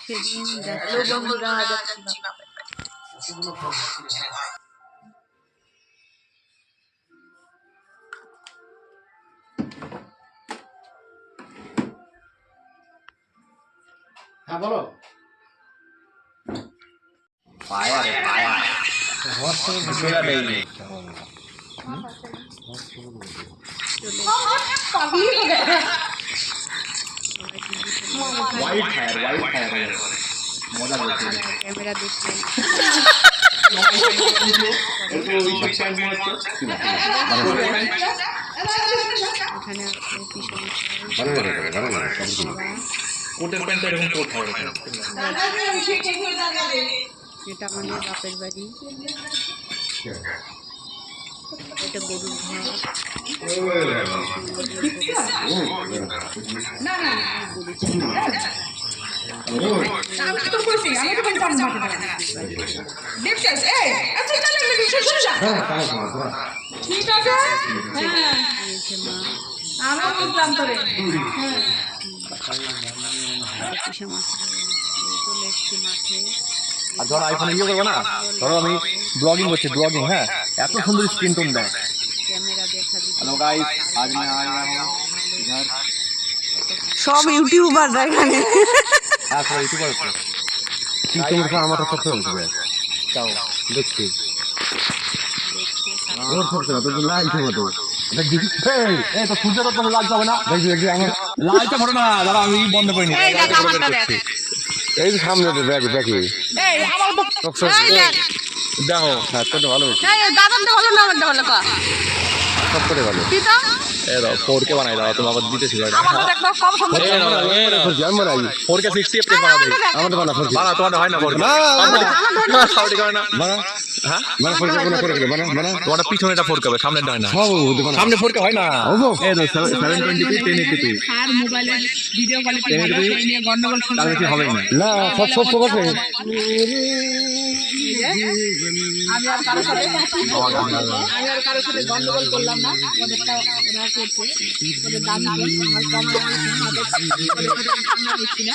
সেদিন যাচ্ছি বন্ধুরা যাচ্ছি বাপের হ্যাঁ বলো। Fire fire. সেরা daily white fire white fire মজা বলছে ক্যামেরা মনে এখানে কোটের প্যান্ট এরকম কোট হয় এটা আমাদের বাপের বাড়ি। এটা গরুর ঘর। আমি তো কইছি, আমি তো বলতাম না মাঠে দাঁড়ানো। দেখছিস? এই, আচ্ছা, চল, চল, চল, চল, চল। ঠিক আছে? হ্যাঁ, দিয়েছে মা আমিও বুঝলাম তোরে। কিসে মাঠে চলে এসছি মাঠে আর ধরো আইফোনে ইয়ে করবো না ধরো আমি ব্লগিং করছি ব্লগিং হ্যাঁ এত সুন্দর স্ক্রিন টোন দেয় ক্যামেরা দেখা দিচ্ছে हेलो गाइस आज मैं आ गया हूँ इधर সব ইউটিউবাররা এখানে তারপরে ইতি করছ। কি তোমার সব আমার সব চলছে তাও। দেখছি। ওর সব চলছে তো লাইট হবে তো এই তো সূর্যের তো লাইট যাবে না? দেখি দেখি আমার লাইটটা ভরে না দাঁড়া আমি বন্ধ করে নি এই দেখ আমারটা দেখ। এই সামনে তো ব্যাগ ব্যাগে এই আমার তো দেখো। হ্যাঁ তো ভালো দাদা তো ভালো না আমার ভালো কা সব করে ভালো কি এই দাও ফোর কে বানাই দাও তুমি আবার দিতেছি আমার তো একদম কম সময়। আমি বানাই ফোর কে সিক্সটি বানা দেই আমাদের বানা ফরজি বানা তোমার হয় না ফোর না হ্যাঁ? বানা করে তোমার হবে সামনে হয় না। সব হতে সামনে ফরকে হয় না? হব। এই তো seven twenty P ten eighty P আর মোবাইলের ভিডিও কোয়ালিটি ভালো, নিয়ে গন্ডগোল তাহলে কি হবে না? না সব সব সব আছে আমি আর কারোর সাথে আমি আর কারোর সাথে গন্ডগোল করলাম না। ওদেরটা ওরা করছে। ওদের দাম দিয়ে আমার কম আমাদের ওদের সাথে আমরা করছি না।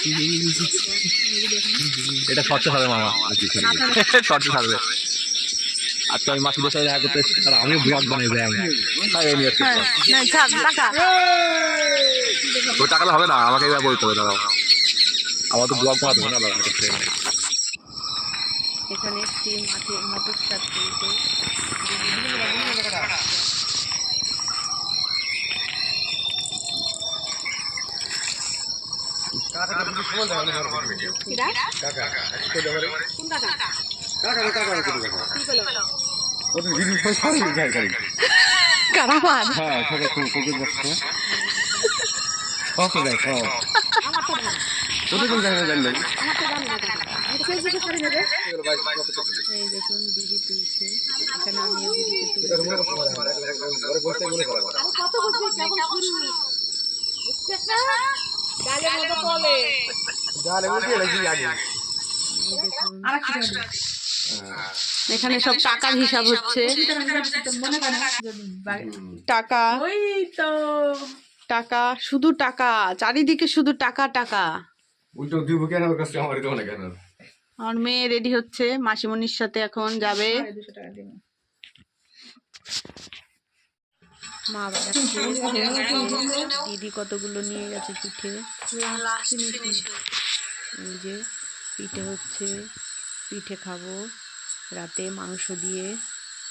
এটা থাকবে মামা। স্বচ্ছ থাকবে। আজকে আমি মাসিদের সাথে দেখা করতে এসেছি, আর আমিও ব্লগ বানাই দেয় আমি। তাই। না ছাড় টাকা ওই টাকাটা হবে না আমাকে এবার বলতে হবে দাঁড়াও। আমার তো ব্লগ বানাতে হবে না। এখানে একটি মাঠে মোটর সাইকেলতে ওদের জিনিস সব সব যায় গাড়ি কারাবান হ্যাঁ সবাই খুব খুব বসছে সব তো যায় সব তোদের কোন জায়গায় জানলে? এই দেখুন দিদি তুলছে। এখানে আমিও দিদিকে তুলছি। এই দেখুন এখানে সব টাকার হিসাব হচ্ছে। টাকা। ওই তো। টাকা শুধু টাকা চারিদিকে শুধু টাকা টাকা। উল্টো দিব কেন ওর কাছে আমার তো কেন আমার মেয়ে রেডি হচ্ছে মাসিমণির সাথে এখন যাবে। দুশো টাকা দিব। মা দিদি কতগুলো নিয়ে গেছে পিঠে। যে পিঠে হচ্ছে। পিঠে খাব। রাতে মাংস দিয়ে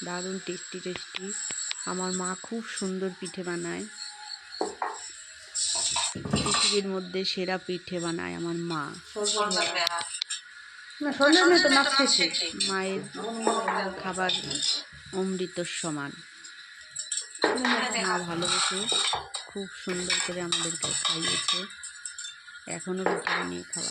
দারুণ টেস্টি টেস্টি আমার মা খুব সুন্দর পিঠে বানায়। পৃথিবীর মধ্যে সেরা পিঠে বানায় আমার মা। মায়ের খাবার অমৃতর সমান। মা ভালোবেসে খুব সুন্দর করে আমাদেরকে খাইয়েছে। এখনও পিঠে বানিয়ে খাওয়া